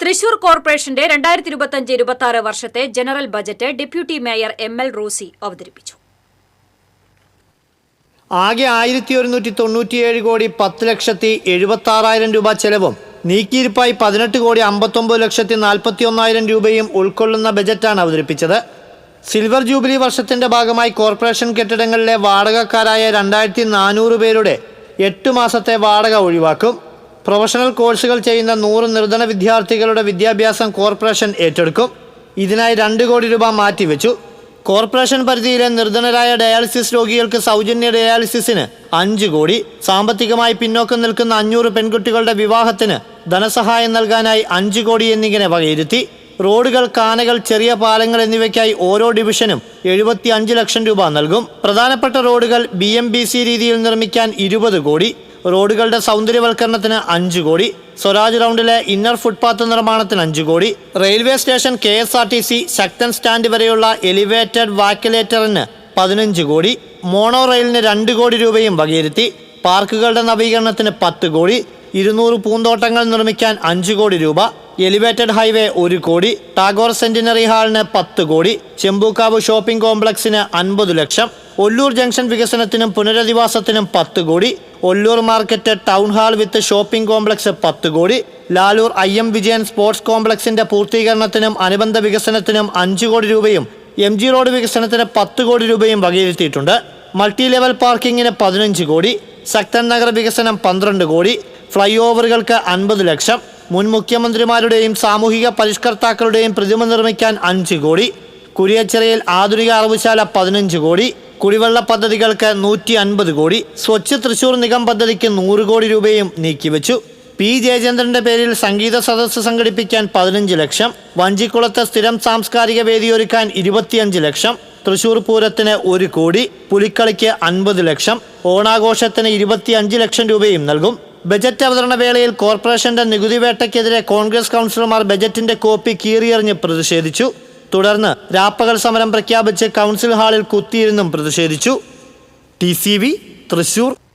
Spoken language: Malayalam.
തൃശൂർ കോർപ്പറേഷന്റെ രണ്ടായിരത്തി ഇരുപത്തിയഞ്ച് ഇരുപത്തി ആറ് വർഷത്തെ general budget deputy mayor M L Rosy അവതരിപ്പിച്ചു. ആകെ ആയിരത്തി ഒരുന്നൂറ്റി തൊണ്ണൂറ്റിയേഴ് കോടി പത്ത് ലക്ഷത്തി എഴുപത്തി ആറായിരം രൂപ ചെലവും നീക്കിയിരിപ്പായി പതിനെട്ട് കോടി അമ്പത്തൊമ്പത് ലക്ഷത്തി നാൽപ്പത്തി ഒന്നായിരം രൂപയും ഉൾക്കൊള്ളുന്ന ബജറ്റാണ് അവതരിപ്പിച്ചത്. സിൽവർ ജൂബിലി വർഷത്തിന്റെ ഭാഗമായി കോർപ്പറേഷൻ കെട്ടിടങ്ങളിലെ വാടകക്കാരായ രണ്ടായിരത്തി നാനൂറ് പേരുടെ എട്ട് മാസത്തെ വാടക ഒഴിവാക്കും. പ്രൊഫഷണൽ കോഴ്സുകൾ ചെയ്യുന്ന നൂറ് നിർധന വിദ്യാർത്ഥികളുടെ വിദ്യാഭ്യാസം കോർപ്പറേഷൻ ഏറ്റെടുക്കും. ഇതിനായി രണ്ട് കോടി രൂപ മാറ്റിവെച്ചു. കോർപ്പറേഷൻ പരിധിയിലെ നിർധനരായ ഡയാലിസിസ് രോഗികൾക്ക് സൗജന്യ ഡയാലിസിസിന് അഞ്ച് കോടി. സാമ്പത്തികമായി പിന്നോക്കം നിൽക്കുന്ന അഞ്ഞൂറ് പെൺകുട്ടികളുടെ വിവാഹത്തിന് ധനസഹായം നൽകാനായി അഞ്ച് കോടി എന്നിങ്ങനെ വകയിരുത്തി. റോഡുകൾ കാനകൾ ചെറിയ പാലങ്ങൾ എന്നിവയ്ക്കായി ഓരോ ഡിവിഷനും എഴുപത്തി അഞ്ച് ലക്ഷം രൂപ നൽകും. പ്രധാനപ്പെട്ട റോഡുകൾ ബി രീതിയിൽ നിർമ്മിക്കാൻ ഇരുപത് കോടി. റോഡുകളുടെ സൗന്ദര്യവൽക്കരണത്തിന് അഞ്ച് കോടി സ്വരാജ് റൗണ്ടിലെ ഇന്നർ ഫുട്പാത്ത് നിർമ്മാണത്തിന് അഞ്ച് crore railway station K S R T C Sakthan stand വരെയുള്ള എലിവേറ്റഡ് വാക്കലേറ്ററിന് പതിനഞ്ച് കോടി മോണോ റെയിലിന് രണ്ട് കോടി രൂപയും വകയിരുത്തി പാർക്കുകളുടെ നവീകരണത്തിന് പത്ത് കോടി ഇരുന്നൂറ് പൂന്തോട്ടങ്ങൾ നിർമ്മിക്കാൻ അഞ്ച് കോടി രൂപ എലിവേറ്റഡ് ഹൈവേ ഒരു കോടി ടാഗോർ സെന്റിനറി ഹാളിന് പത്ത് കോടി ചെമ്പൂക്കാവ് ഷോപ്പിംഗ് കോംപ്ലക്സിന് അൻപത് ലക്ഷം ഒല്ലൂർ ജംഗ്ഷൻ വികസനത്തിനും പുനരധിവാസത്തിനും പത്ത് crore Ollur market town hall with shopping complex പത്ത് crore. Lalur I M Vijayan sports കോംപ്ലക്സിന്റെ പൂർത്തീകരണത്തിനും അനുബന്ധ വികസനത്തിനും അഞ്ച് കോടി രൂപയും എം ജി റോഡ് വികസനത്തിന് പത്ത് കോടി രൂപയും വകയിരുത്തിയിട്ടുണ്ട്. മൾട്ടി ലെവൽ പാർക്കിങ്ങിന് പതിനഞ്ച് കോടി. സക്തൻ നഗർ വികസനം പന്ത്രണ്ട് കോടി. ഫ്ലൈ ഓവറുകൾക്ക് അൻപത് ലക്ഷം. മുൻ മുഖ്യമന്ത്രിമാരുടെയും സാമൂഹിക പരിഷ്കർത്താക്കളുടെയും പ്രതിമ നിർമ്മിക്കാൻ അഞ്ച് കോടി. കുരിയച്ചിറയിൽ ആധുനിക അറവുശാല പതിനഞ്ച് കോടി. കുടിവെള്ള പദ്ധതികൾക്ക് നൂറ്റി അൻപത് കോടി സ്വച്ഛ തൃശൂർ നിഗം പദ്ധതിക്ക് നൂറ് കോടി രൂപയും നീക്കിവെച്ചു. പി. ജയചന്ദ്രന്റെ പേരിൽ സംഗീത സദസ്സ് സംഘടിപ്പിക്കാൻ പതിനഞ്ച് ലക്ഷം വഞ്ചിക്കുളത്ത് സ്ഥിരം സാംസ്കാരിക വേദി ഒരുക്കാൻ ഇരുപത്തിയഞ്ച് ലക്ഷം തൃശൂർ പൂരത്തിന് ഒരു കോടി പുലിക്കളിക്ക് അൻപത് ലക്ഷം ഓണാഘോഷത്തിന് ഇരുപത്തിയഞ്ച് ലക്ഷം രൂപയും നൽകും. ബജറ്റ് അവതരണ വേളയിൽ കോർപ്പറേഷന്റെ നികുതി വേട്ടയ്ക്കെതിരെ കോൺഗ്രസ് കൗൺസിലർമാർ ബജറ്റിന്റെ കോപ്പി കീറിയെറിഞ്ഞ് പ്രതിഷേധിച്ചു. തുടർന്ന് രാപ്പകൽ സമരം പ്രഖ്യാപിച്ച് കൗൺസിൽ ഹാളിൽ കുത്തിയിരുന്നും പ്രതിഷേധിച്ചു. ടി തൃശൂർ